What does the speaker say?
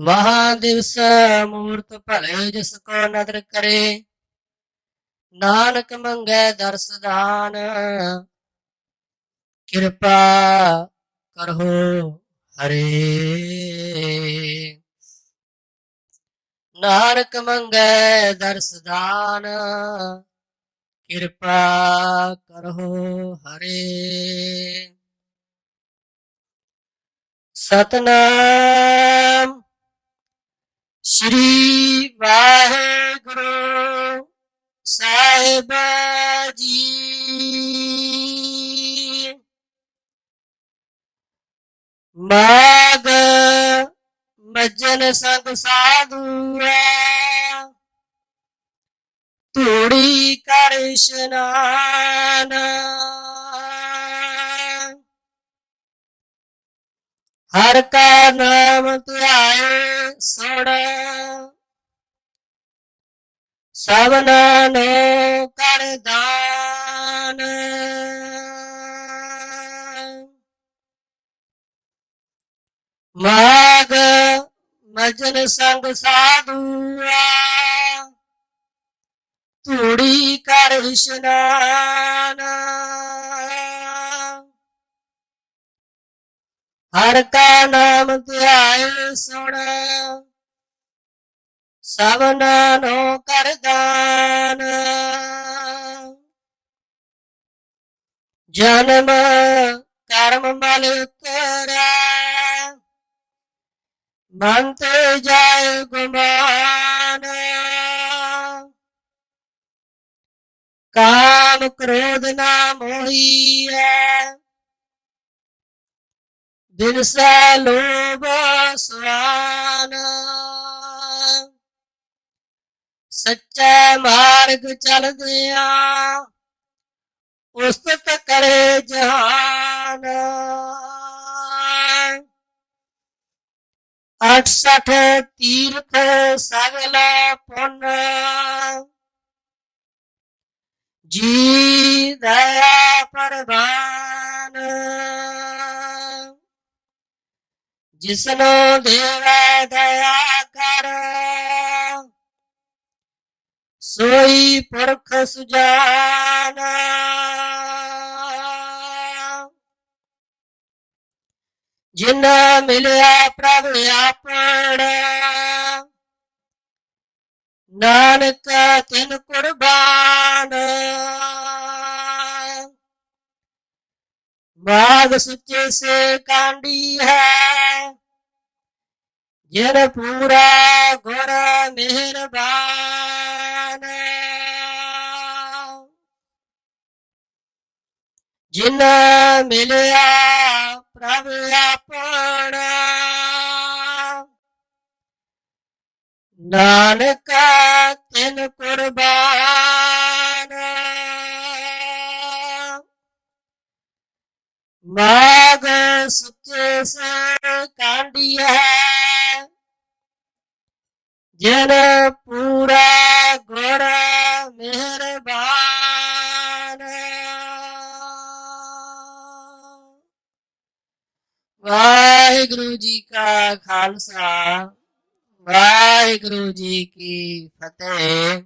ਮਹਾ ਦਿਵਸ ਮੂਰਤ ਭਲੇ ਜਿਸ ਕੋ ਨਦਰ ਕਰੇ। ਨਾਨਕ ਮੰਗੈ ਦਰਸਦਾਨ ਕਿਰਪਾ ਕਰੋ ਹਰੇ। ਨਾਨਕ ਮੰਗੈ ਦਰਸਦਾਨ ਕਿਰਪਾ ਕਰੋ ਹਰੇ। ਸਤਨਾਮ ਸ੍ਰੀ ਵਾਹਿਗੁਰੂ ਸਾਹਿਬ ਜੀ। ਮਾਗ ਮਜਨ ਸੰਗ ਸਾਧੂਆ ਧੂੜੀ ਕਰ ਇਸ਼ਨਾਨ। ਹਰ ਕਾ ਨਾਮ ਧਿਆਏ ਸੁਣ। ਸਭਨਾ ਨੂੰ ਕਰ ਦਾਨ। ਮਾਗ ਮਜਨ ਸੰਗ ਸਾਧੂਆ ਧੂੜੀ ਕਰ ਇਸ਼ਨਾਨ ਹਰ ਕਾ ਨਾਮ ਧਿਆਏ ਸੁਣ। ਸਭਨਾ ਨੂੰ ਕਰ ਦਾਨ। ਜਨਮ ਕਰਮ ਮਲ ਉਤਰਾ ਮਨ ਤੇ ਜਾਏ ਗੁਮਾਨ। ਕਾਮ ਕ੍ਰੋਧ ਨਾ ਮੋਹੀਐ। ਦਿਨ ਸੈ ਲੋਭ ਸੁਆਨ ਸੱਚੇ ਮਾਰਗ ਚਲਦਿਆਂ ਉਸਤ ਕਰੇ ਜਹਾਨ। 68 ਤੀਰਥ ਸਗਲ ਪੁੰਨ। ਜੀ ਦਇਆ ਜਿਸਨੋ ਦੇਵੈ ਦਇਆ ਕਰ। ਸੋਈ ਪੁਰਖ ਸੁਜਾਨ। ਜਿਨ ਮਿਲਿਆ ਪ੍ਰਭ ਆਪਣਾ। ਨਾਨਕ ਤਿਨ ਕੁਰਬਾਨ। ਬਾਗ ਸੁੱਚੇ ਸੇ ਕਾਂਡੀ ਹੈ। ਜਿਨ ਪੂਰਾ ਗੁਰ ਮਿਹਰਬਾਨ ਜਿਨ ਮਿਲਿਆ ਪ੍ਰਭ ਆਪਣਾ। ਨਾਨਕ ਤਿਨ ਕੁਰਬਾਨ ਮਾਗ ਸੁੱਚੇ ਸੇ ਕਾਂਡੀ ਜਨ ਪੂਰਾ ਗੋਰਾ ਮਿਹਰਬਾਨ। ਵਾਹਿਗੁਰੂ ਜੀ ਕਾ ਖਾਲਸਾ, ਵਾਹਿਗੁਰੂ ਜੀ ਕੀ ਫਤਿਹ।